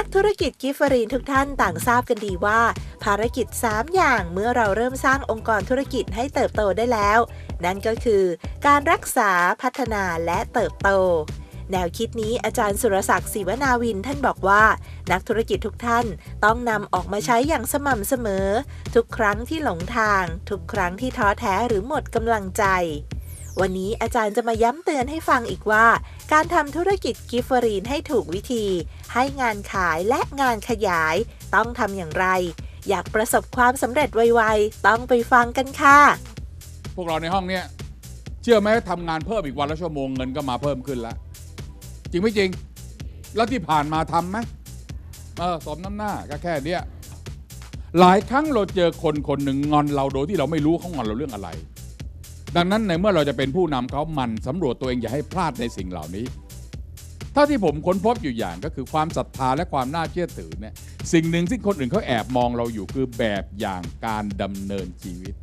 ักธุรกิจกิฟฟรีนทุกท่านต่างทราบกันดีว่า ภารกิจ 3 อย่างเมื่อเราเริ่มสร้างองค์กรธุรกิจให้เติบโตได้แล้ว นั่นก็คือ การรักษาพัฒนาและเติบโต แนวคิดนี้อาจารย์สุรศักดิ์ศิวนาวินท่านบอกว่า นักธุรกิจทุกท่านต้องนำออกมาใช้อย่างสม่ำเสมอ ทุกครั้งที่หลงทาง ทุกครั้งที่ท้อแท้หรือหมดกำลังใจ วันนี้อาจารย์จะมาย้ำเตือนให้ฟังอีกว่า การทำธุรกิจกิฟเฟอรีนให้ถูกวิธี ให้งานขายและงานขยาย ต้องทำอย่างไร อยากประสบความสำเร็จไวๆ ต้องไปฟังกันค่ะ พวกเราในห้องเนี้ยเชื่อไหมทำงานเพิ่มอีกวันละชั่วโมงเงินก็มาเพิ่มขึ้นแล้วจริงไม่จริง แล้วที่ผ่านมาทำไหมเออสมน้ำหน้าก็แค่เนี้ยหลายครั้งเราเจอคนคนหนึ่งงอนเราโดยที่เราไม่รู้เขางอนเราเรื่องอะไร ดังนั้นในเมื่อเราจะเป็นผู้นำเขามันสำรวจตัวเองอย่าให้พลาดในสิ่งเหล่านี้เท่าที่ผมค้นพบอยู่อย่างก็คือความศรัทธาและความน่าเชื่อถือเนี่ยสิ่งหนึ่งที่คนอื่นเขาแอบมองเราอยู่คือแบบอย่างการดำเนินชีวิต